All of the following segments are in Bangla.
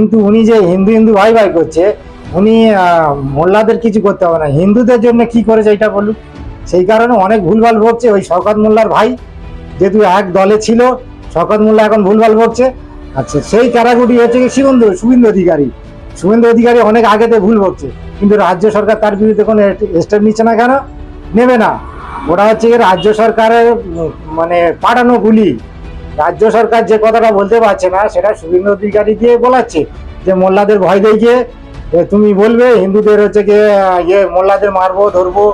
কিন্তু উনি যে হিন্দু হিন্দু ভাই ভাই করছে, উনি মোল্লাদের কিছু করতে হবে না। হিন্দুদের জন্য কি করেছে এটা বলুন? সেই কারণে অনেক ভুলভাল বকছে ওই শওকত মোল্লার ভাই যেহেতু এক দলে ছিল, শওকত মোল্লা এখন ভুলভাল বকছে আচ্ছা সেই ক্যারাগুটি হচ্ছে কি শুভেন্দু অধিকারী। শুভেন্দু অধিকারী অনেক আগেতে ভুল বকছে কিন্তু রাজ্য সরকার তার বিরুদ্ধে কোনো স্টেপ নিচ্ছে না কেন? নেবে না। ওটা হচ্ছে রাজ্য সরকারের মানে পাঠানো গুলি। রাজ্য সরকার যে কথাটা বলতে পারছে না, সেটা শুভেন্দু অধিকারী দিয়ে বলাচ্ছে যে মোল্লাদের ভয় দেখিয়ে তুমি বলবে, হিন্দুদের হচ্ছে গিয়ে ইয়ে মোল্লাদের মারবো, ধরবো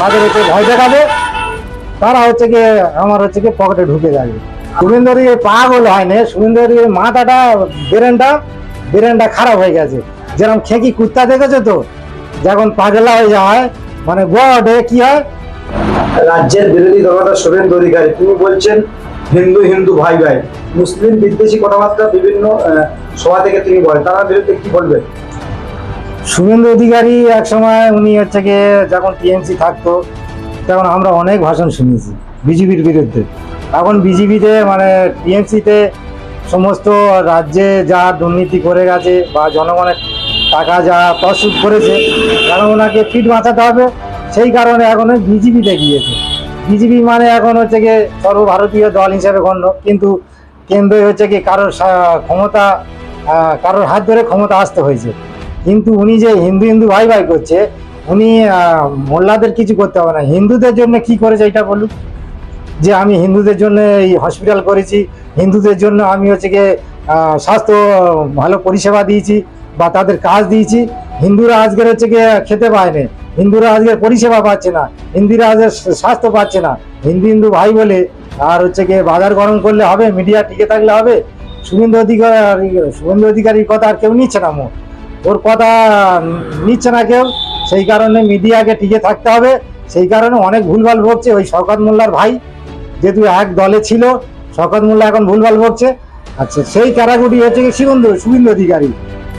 তাদের হচ্ছে ভয় দেখাবে। তারা হচ্ছে গিয়ে, আমার হচ্ছে গিয়ে পকেটে ঢুকে যাবে। শুভেন্দু অধিকারী পাগল হয় না শুভেন্দু অধিকারী মাথাটা, ব্রেনটা ব্রেনটা খারাপ হয়ে গেছে। যেরকম খেকি কুত্তা দেখেছ তো? যখন পাগলা হয়ে যায় মানে গড়ে কি হয়? রাজ্যের বিরোধী দলনেতা শুভেন্দু অধিকারী। তিনি বলছেন, হিন্দু হিন্দু, ভাই ভাই, মুসলিম, বিদ্বেষী কথাবার্তা বিভিন্ন সভা থেকে তিনি বলেন। তার বিরুদ্ধে কি বলবেন? শুভেন্দু অধিকারী এক সময় উনি হচ্ছে গিয়ে যখন টিএমসি থাকতো, তখন আমরা অনেক ভাষণ শুনেছি বিজেপির বিরুদ্ধে। এখন বিজেপিতে মানে টিএমসিতে সমস্ত রাজ্যে যা দুর্নীতি করে গেছে বা জনগণের টাকা যা তসুদ করেছে কারণ ওনাকে ফিট বাঁচাতে হবে। সেই কারণে এখন বিজেপিতে গিয়েছে। বিজেপি মানে এখন হচ্ছে গিয়ে সর্বভারতীয় দল হিসেবে গণ্য, কিন্তু কেন্দ্রে হচ্ছে কি কারোর ক্ষমতা কারোর হাত ধরে ক্ষমতা আসতে হয়েছে। কিন্তু উনি যে হিন্দু হিন্দু ভাই ভাই করছে, উনি মোল্লাদের কিছু করতে হবে না। হিন্দুদের জন্য কি করেছে এটা বলুন? যে আমি হিন্দুদের জন্য এই হসপিটাল করেছি, হিন্দুদের জন্য আমি হচ্ছে গিয়ে স্বাস্থ্য ভালো পরিষেবা দিয়েছি বা তাদের কাজ দিয়েছি। হিন্দুরা আজকের হচ্ছে গিয়ে খেতে পায় না হিন্দুরা আজকের পরিষেবা পাচ্ছে না হিন্দুরা আজকে স্বাস্থ্য পাচ্ছে না। হিন্দু হিন্দু ভাই বলে, আর হচ্ছে গিয়ে বাজার গরম করলে হবে মিডিয়া টিকে থাকলে হবে, শুভেন্দু অধিকারী শুভেন্দু অধিকারীর কথা আর কেউ নিচ্ছে না মুখ ওর কথা নিচ্ছে না কেউ, সেই কারণে মিডিয়াকে টিকে থাকতে হবে। সেই কারণে অনেক ভুলভাল বকছে ওই শওকত মোল্লার ভাই, যেহেতু এক দলে ছিল, শওকত মোল্লা এখন ভুলভাল বকছে আচ্ছা সেই কারাগুটি হচ্ছে কি শুভেন্দু শুভেন্দু অধিকারী।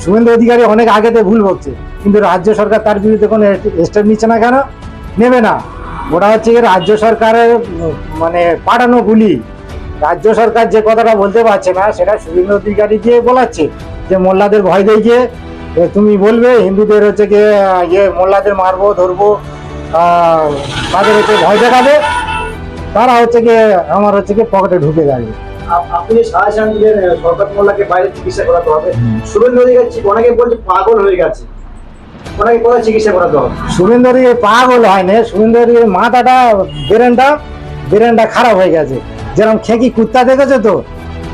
শুভেন্দু অধিকারী অনেক আগেতে ভুল বকছে কিন্তু রাজ্য সরকার তার বিরুদ্ধে কোনো স্টেপ নিচ্ছে না কেন? নেবে না। ওটা হচ্ছে রাজ্য সরকারের মানে পাঠানো গুলি। রাজ্য সরকার যে কথাটা বলতে পারছে না, সেটা শুভেন্দু অধিকারী দিয়ে বলাচ্ছে যে, মোল্লাদের ভয় দেখিয়ে তুমি বলবে, হিন্দুদের হচ্ছে গিয়ে ইয়ে মোল্লাদের মারবো, ধরবো তাদের হচ্ছে ভয় দেখাবে। তারা হচ্ছে গিয়ে, আমার হচ্ছে গিয়ে পকেটে ঢুকে যাবে। আপনি সাহায্য দিলেন শওকত মোল্লাকে বাইরে চিকিৎসা করাতে হবে। শুভেন্দু অধিকারী অনেকে বলছে পাগল হয়ে গেছে। ওনাকে কোথায় চিকিৎসা করাতে হবে। শুভেন্দু অধিকারী পাগল হয় না শুভেন্দু অধিকারী মাথাটা ব্রেনটা ব্রেনটা খারাপ হয়ে গেছে। যেরকম খেকি কুত্তা দেখেছ তো?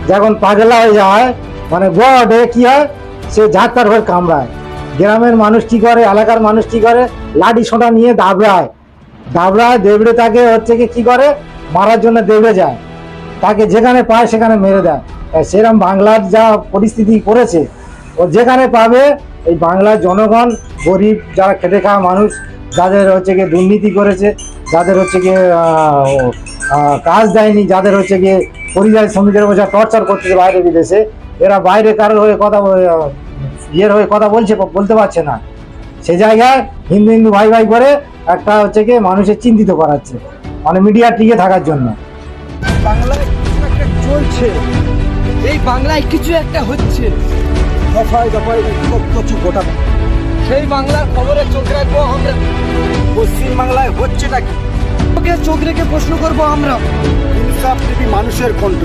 যখন পাগলা হয়ে যায় মানে গড়ে কি হয়? সে ঝাঁটার হয়ে কামড়ায়। গ্রামের মানুষ কি করে? এলাকার মানুষ কি করে? লাঠি সোঁটা নিয়ে দাবড়ায়। দাবড়ায় দেবড়ে তাকে হচ্ছে কি কি করে? মারার জন্য দেবড়ে যায়। তাকে যেখানে পায় সেখানে মেরে দেয়। আর সেরকম বাংলার যা পরিস্থিতি করেছে, ও যেখানে পাবে, এই বাংলার জনগণ, গরিব যারা খেটে খাওয়া মানুষ, যাদের হচ্ছে গিয়ে দুর্নীতি করেছে, যাদের হচ্ছে গিয়ে কাজ দেয়নি, যাদের হচ্ছে গিয়ে পরিযায়ী শ্রমিকের বোঝা টর্চার করতেছে বাইরে বিদেশে, এরা বাইরে কারোর হয়ে কথা ইয়ের হয়ে কথা বলছে, বলতে পারছে না। সে জায়গায় হিন্দু হিন্দু ভাই ভাই করে একটা হচ্ছে গিয়ে মানুষের চিন্তিত করাচ্ছে মানে মিডিয়া টিকে থাকার জন্য। চলছে এই বাংলায় কিছু একটা হচ্ছে। দফায় দফায় কিছু গোটা সেই বাংলার খবরে চোখ রাখব আমরা। পশ্চিমবাংলায় হচ্ছে নাকি চোখ রেখে প্রশ্ন করব আমরা। ইনসাফ মানুষের কণ্ঠ